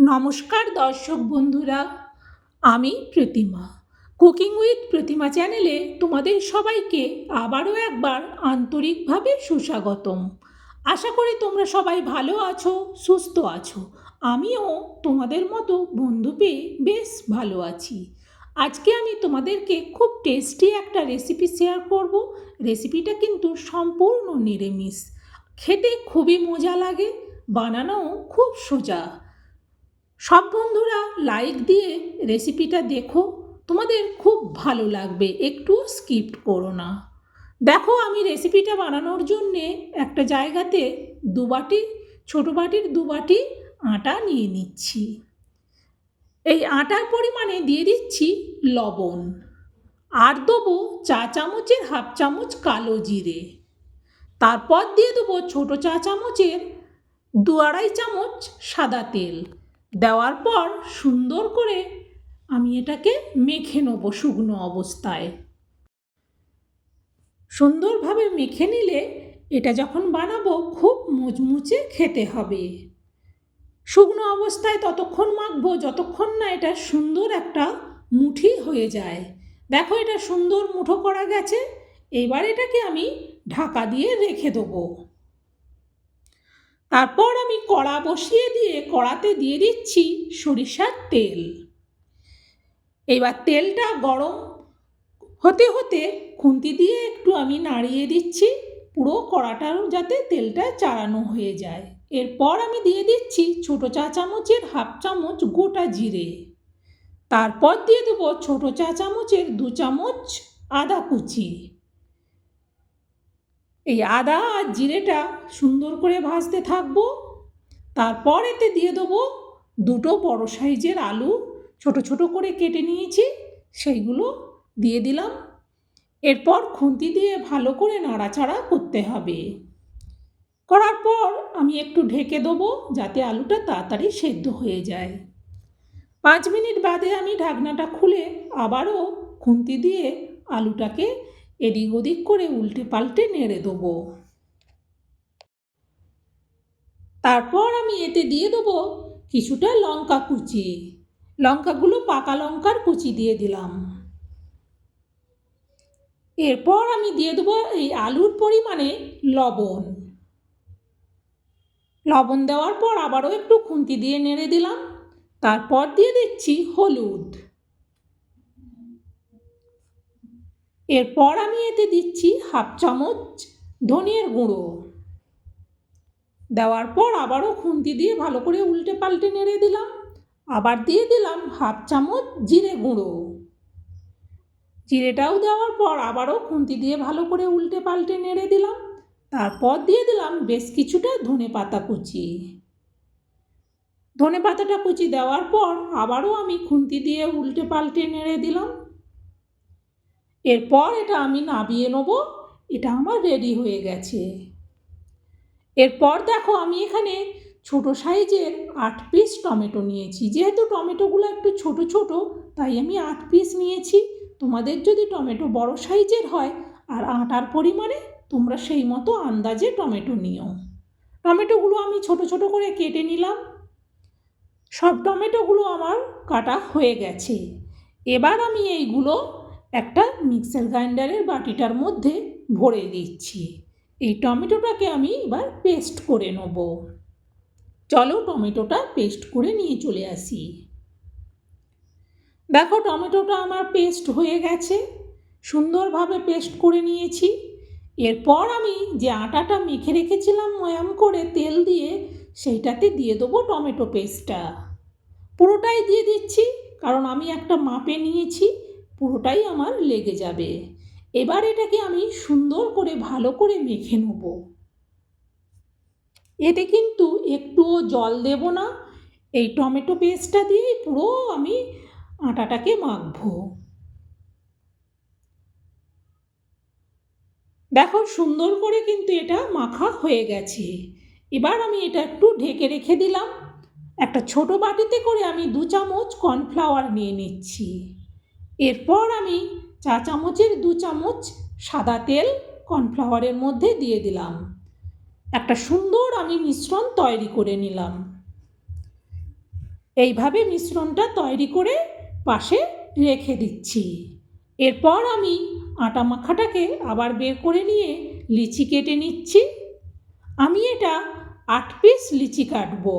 নমস্কার দর্শক বন্ধুরা, আমি প্রতিমা। কুকিং উইথ প্রতিমা চ্যানেলে তোমাদের সবাইকে আবারও একবার আন্তরিকভাবে সুস্বাগতম। আশা করি তোমরা সবাই ভালো আছো, সুস্থ আছো। আমিও তোমাদের মতো বন্ধু পেয়ে বেশ ভালো আছি। আজকে আমি তোমাদেরকে খুব টেস্টি একটা রেসিপি শেয়ার করব। রেসিপিটা কিন্তু সম্পূর্ণ নিরামিষ। খেতে খুবই মজা লাগে, বানানোও খুব সোজা। সব বন্ধুরা লাইক দিয়ে রেসিপিটা দেখো। তোমাদের খুব ভালো লাগবে, একটু স্কিপ করো না। দেখো আমি রেসিপিটা বানানোর জন্যে একটা জায়গাতে দু বাটি, ছোটো বাটির দু বাটি আটা নিয়ে নিচ্ছি। এই আটার পরিমাণে দিয়ে দিচ্ছি লবণ। আর দেবো চা চামচের হাফ চামচ কালো জিরে। তারপর দিয়ে দেবো ছোটো চা চামচের দু আড়াই চামচ সাদা তেল। দেওয়ার পর সুন্দর করে আমি এটাকে মেখে নেব শুকনো অবস্থায়। সুন্দরভাবে মেখে নিলে এটা যখন বানাবো খুব মুচমুচে খেতে হবে। শুকনো অবস্থায় ততক্ষণ মাখবো যতক্ষণ না এটা সুন্দর একটা মুঠি হয়ে যায়। দেখো এটা সুন্দর মুঠো করা গেছে, এবার এটাকে আমি ঢাকা দিয়ে রেখে দেবো। তারপর আমি কড়া বসিয়ে দিয়ে, কড়াতে দিয়ে দিচ্ছি সরিষার তেল। এবার তেলটা গরম হতে হতে খুন্তি দিয়ে একটু আমি নাড়িয়ে দিচ্ছি, পুরো কড়াটার যাতে তেলটা চাড়ানো হয়ে যায়। এরপর আমি দিয়ে দিচ্ছি ছোটো চা চামচের হাফ চামচ গোটা জিরে। তারপর দিয়ে দেবো ছোটো চা চামচের দু চামচ আদা কুচি। এই আদা আর জিরেটা সুন্দর করে ভাজতে থাকব। তারপর এতে দিয়ে দেবো দুটো বড় সাইজের আলু, ছোট ছোট করে কেটে নিয়েছি, সেইগুলো দিয়ে দিলাম। এরপর খুন্তি দিয়ে ভালো করে নাড়াচাড়া করতে হবে। করার পর আমি একটু ঢেকে দেবো যাতে আলুটা তাড়াতাড়ি সেদ্ধ হয়ে যায়। পাঁচ মিনিট বাদে আমি ঢাকনাটা খুলে আবারও খুন্তি দিয়ে আলুটাকে এদিক ওদিক করে উল্টে পাল্টে নেড়ে দেবো। তারপর আমি এতে দিয়ে দেবো কিছুটা লঙ্কা কুচি। লঙ্কাগুলো পাকা লঙ্কার কুচি দিয়ে দিলাম। এরপর আমি দিয়ে দেবো এই আলুর পরিমাণে লবণ। লবণ দেওয়ার পর আবারও একটু খুন্তি দিয়ে নেড়ে দিলাম। তারপর দিয়ে দিচ্ছি হলুদ। এরপর আমি এতে দিচ্ছি হাফ চামচ ধনিয়ার গুঁড়ো। দেওয়ার পর আবারও খুন্তি দিয়ে ভালো করে উল্টে পাল্টে নেড়ে দিলাম। আবার দিয়ে দিলাম হাফ চামচ জিরে গুঁড়ো। জিরেটাও দেওয়ার পর আবারও খুন্তি দিয়ে ভালো করে উল্টে পাল্টে নেড়ে দিলাম। তারপর দিয়ে দিলাম বেশ কিছুটা ধনে পাতা কুচি। ধনে পাতাটা কুচি দেওয়ার পর আবারও আমি খুন্তি দিয়ে উল্টে পাল্টে নেড়ে দিলাম। এরপর এটা আমি নাবিয়ে নেব, এটা আমার রেডি হয়ে গেছে। এরপর দেখো আমি এখানে ছোট সাইজের আট পিস টমেটো নিয়েছি। যেহেতু টমেটোগুলো একটু ছোট ছোট, তাই আমি আট পিস নিয়েছি। তোমাদের যদি টমেটো বড় সাইজের হয় আর আটার পরিমাণে, তোমরা সেই মতো আন্দাজে টমেটো নিও। টমেটোগুলো আমি ছোট ছোট করে কেটে নিলাম। সব টমেটোগুলো আমার কাটা হয়ে গেছে। এবার আমি এইগুলো একটা মিক্সার গ্রাইন্ডারের বাটিটার মধ্যে ভরে দিচ্ছি। এই টমেটোটাকে আমি এবার পেস্ট করে নেব। চলো টমেটোটা পেস্ট করে নিয়ে চলে আসি। দেখো টমেটোটা আমার পেস্ট হয়ে গেছে। সুন্দরভাবে পেস্ট করে নিয়েছি। এরপর আমি যে আটাটা মেখে রেখেছিলাম ময়াম করে তেল দিয়ে, সেইটাতে দিয়ে দেবো টমেটো পেস্টটা। পুরোটাই দিয়ে দিচ্ছি, কারণ আমি একটা মাপে নিয়েছি। পুরোটাই আমার লেগে যাবে। এবার এটাকে আমি সুন্দর করে ভালো করে মেখে নেব। এতে কিন্তু একটুও জল দেব না। এই টমেটো পেস্টটা দিয়েই পুরো আমি আটাটাকে মাখবো। দেখো সুন্দর করে কিন্তু এটা মাখা হয়ে গেছে। এবার আমি এটা একটু ঢেকে রেখে দিলাম। একটা ছোট বাটিতে করে আমি দু চামচ কর্নফ্লাওয়ার নিয়ে নিচ্ছি। এরপর আমি চা চামচের দু চামচ সাদা তেল কর্নফ্লাওয়ারের মধ্যে দিয়ে দিলাম। একটা সুন্দর আমি মিশ্রণ তৈরি করে নিলাম। এইভাবে মিশ্রণটা তৈরি করে পাশে রেখে দিচ্ছি। এরপর আমি আটা মাখাটাকে আবার বের করে নিয়ে লিচি কেটে নিচ্ছি। আমি এটা আট পিস লিচি কাটবো।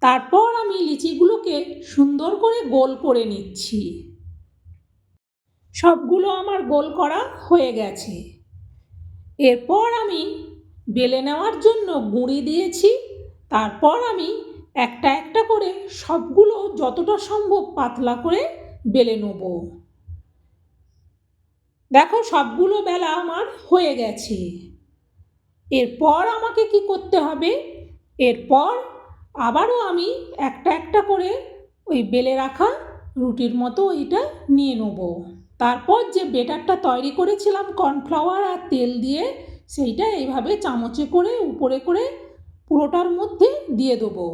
তারপর আমি লিচিগুলোকে সুন্দর করে গোল করে নিচ্ছি। সবগুলো আমার গোল করা হয়ে গেছে। এরপর আমি বেলে নেওয়ার জন্য গুঁড়ি দিয়েছি। তারপর আমি একটা একটা করে সবগুলো যতটা সম্ভব পাতলা করে বেলে নেব। দেখো, সবগুলো বেলা আমার হয়ে গেছে। এরপর আমাকে কি করতে হবে? এরপর আবারও আমি একটা একটা করে ওই বেলে রাখা রুটির মতো ওইটা নিয়ে নেব। তারপর যে বেটারটা তৈরি করেছিলাম, কর্নফ্লাওয়ার আর তেল দিয়ে, সেইটা এইভাবে চামচে করে, উপরে করে পুরোটার মধ্যে দিয়ে দেবো।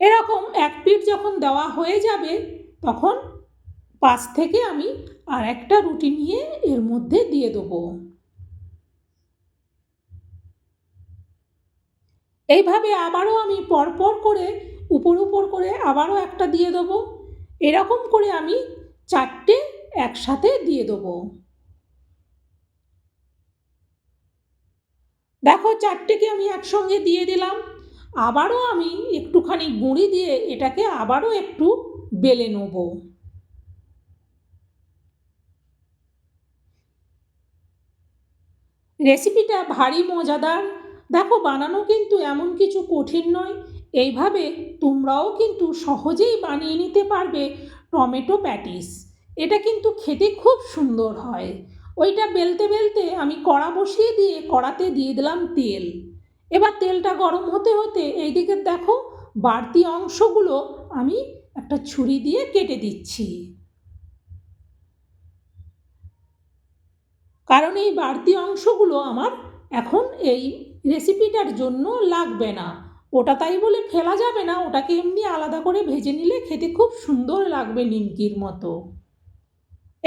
এরকম এক পিঠ যখন দেওয়া হয়ে যাবে, তখন পাশ থেকে আমি আর একটা রুটি নিয়ে এর মধ্যে দিয়ে দেবো। এইভাবে আবারও আমি পরপর করে, উপর উপর করে আবারও একটা দিয়ে দেবো। এরকম করে আমি চারটে একসাথে দিয়ে দেবো। দেখো চারটেকে আমি একসঙ্গে দিয়ে দিলাম। আবারও আমি একটুখানি গুঁড়ি দিয়ে এটাকে আবারও একটু বেলে নেব। রেসিপিটা ভারী মজাদার। দেখো, বানানো কিন্তু এমন কিছু কঠিন নয়। এইভাবে তোমরাও কিন্তু সহজেই বানিয়ে নিতে পারবে টমেটো প্যাটিস। এটা কিন্তু খেতে খুব সুন্দর হয়। ওইটা বেলতে বেলতে আমি কড়া বসিয়ে দিয়ে কড়াতে দিয়ে দিলাম তেল। এবার তেলটা গরম হতে হতে এইদিকে দেখো, বাড়তি অংশগুলো আমি একটা ছুরি দিয়ে কেটে দিচ্ছি। কারণ এই বাড়তি অংশগুলো আমার এখন এই রেসিপিটার জন্য লাগবে না। ওটা তাই বলে ফেলা যাবে না, ওটাকে এমনি আলাদা করে ভেজে নিলে খেতে খুব সুন্দর লাগবে নিমকির মতো।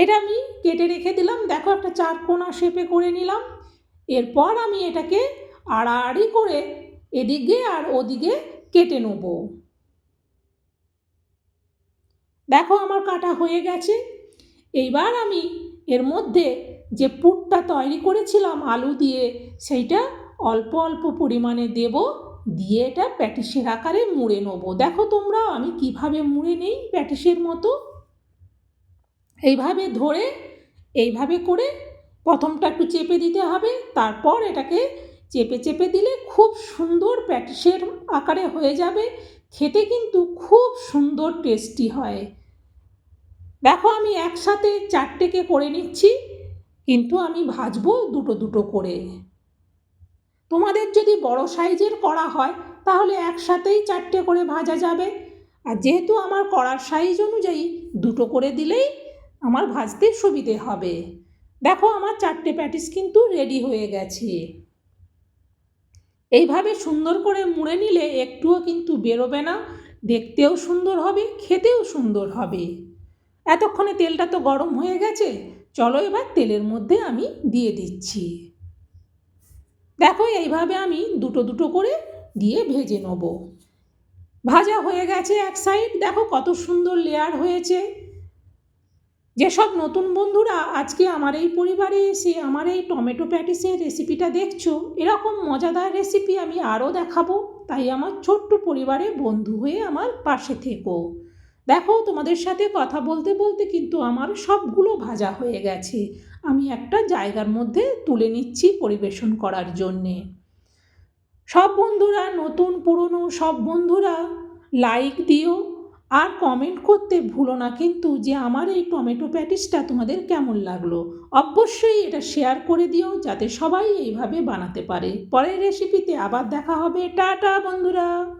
এটা আমি কেটে রেখে দিলাম, দেখো একটা চার কোনা শেপে করে নিলাম। এরপর আমি এটাকে আড়াআড়ি করে এদিকে আর ওদিকে কেটে নেব। দেখো আমার কাটা হয়ে গেছে। এইবার আমি এর মধ্যে যে পুরটা তৈরি করেছিলাম আলু দিয়ে, সেইটা অল্প অল্প পরিমাণে দেব, দিয়ে এটা প্যাটিসের আকারে মুড়ে নেব। দেখো তোমরা, আমি কীভাবে মুড়ে নেই প্যাটিসের মতো? এইভাবে ধরে, এইভাবে করে প্রথমটা একটু চেপে দিতে হবে, তারপর এটাকে চেপে চেপে দিলে খুব সুন্দর প্যাটিসের আকারে হয়ে যাবে। খেতে কিন্তু খুব সুন্দর টেস্টি হয়। দেখো, আমি একসাথে চারটেকে করে নিচ্ছি, কিন্তু আমি ভাজবো দুটো দুটো করে। তোমাদের যদি বড় সাইজের করা হয়, তাহলে একসাথেই চারটে করে ভাজা যাবে। আর যেহেতু আমার কড়ার সাইজ অনুযায়ী, দুটো করে দিলেই আমার ভাজতে সুবিধে হবে। দেখো আমার চারটে প্যাটিস কিন্তু রেডি হয়ে গেছে। এইভাবে সুন্দর করে মুড়ে নিলে একটুও কিন্তু বেরোবে না। দেখতেও সুন্দর হবে, খেতেও সুন্দর হবে। এতক্ষণে তেলটা তো গরম হয়ে গেছে, চলো এবার তেলের মধ্যে আমি দিয়ে দিচ্ছি। দেখো, এইভাবে আমি দুটো দুটো করে দিয়ে ভেজে নেব। ভাজা হয়ে গেছে এক সাইড দেখো কত সুন্দর লেয়ার হয়েছে। যেসব নতুন বন্ধুরা আজকে আমার এই পরিবারে এসে, আমার এই টমেটো প্যাটিসের রেসিপিটা দেখছ, এরকম মজাদার রেসিপি আমি আরও দেখাবো। তাই আমার ছোট্ট পরিবারে বন্ধু হয়ে আমার পাশে থেকো। দেখো, তোমাদের সাথে কথা বলতে বলতে কিন্তু আমার সবগুলো ভাজা হয়ে গেছে। আমি একটা জায়গার মধ্যে তুলে নিচ্ছি পরিবেশন করার জন্যে। সব বন্ধুরা, নতুন, পুরনো, সব বন্ধুরা লাইক দিও আর কমেন্ট করতে ভুলো না কিন্তু যে আমার এই টমেটো প্যাটিসটা তোমাদের কেমন লাগল, অবশ্যই এটা শেয়ার করে দিও যাতে সবাই এইভাবে বানাতে পারে। পরের রেসিপিতে আবার দেখা হবে। টাটা বন্ধুরা!